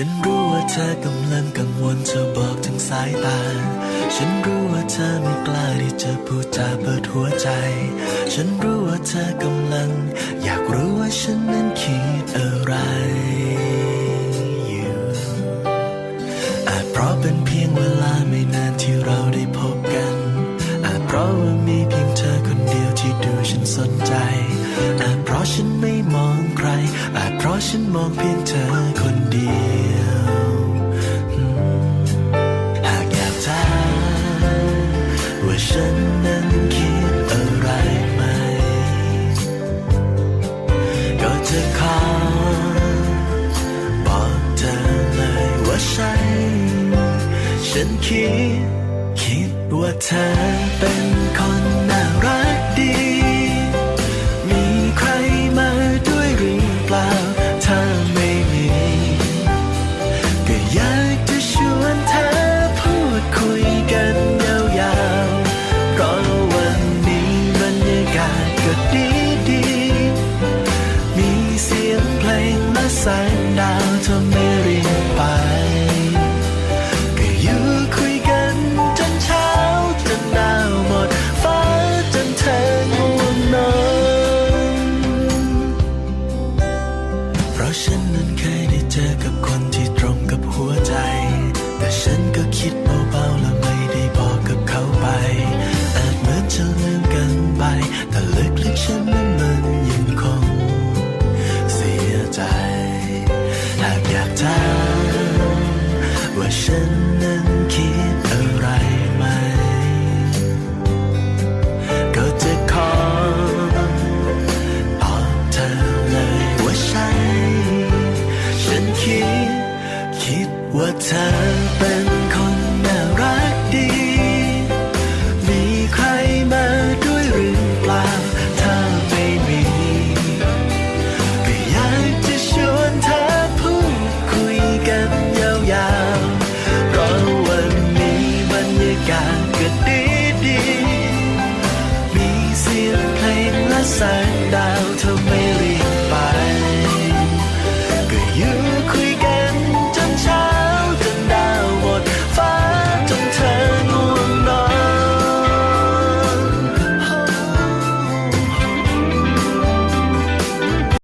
ฉันรู้ว่าเธอกำลังกังวลเธอบอกถึงสายตา ฉันรู้ว่าเธอไม่กล้าที่จะพูดจาเปิดหัวใจ ฉันรู้ว่าเธอกำลัง อยากรู้ว่าฉันนั้นคิดอะไรอยู่อาจเพราะเป็นเพียงเวลาไม่นานที่เราได้พบกัน อาจเพราะว่ามีเพียงเธอคนเดียวที่ดูฉันสนใจ อาจเพราะฉันไม่มองใคร อาจเพราะฉันมองเพียงเธอคนเดียว ฉันนั้นคิดอะไรไหม ก็จะขอบอกเธอเลยว่าใช่ฉันคิด คิดว่าเธอเป็นคนน่ารักดี มีใครมาด้วยหรือเปล่า ถ้าไม่มี ก็อยากจะชวนเธอ สงดาวทำให้เรียนไป ก็อยู่คุยกันจนเช้าจนดาวหมดฟ้าจนเธอง่วงนอนเพราะฉันนั้นเคยได้เจอกับคนที่ตรงกับหัวใจ แต่ฉันก็คิดเบาๆและไม่ได้บอกกับเขาไป อาจเหมือนจะลืมกันไป แต่ลึกๆฉันนั้น ฉันนั้นคิดอะไรไหม ก็จะขอบอกเธอเลยว่าใช่ ฉันคิด คิดว่าเธอเป็น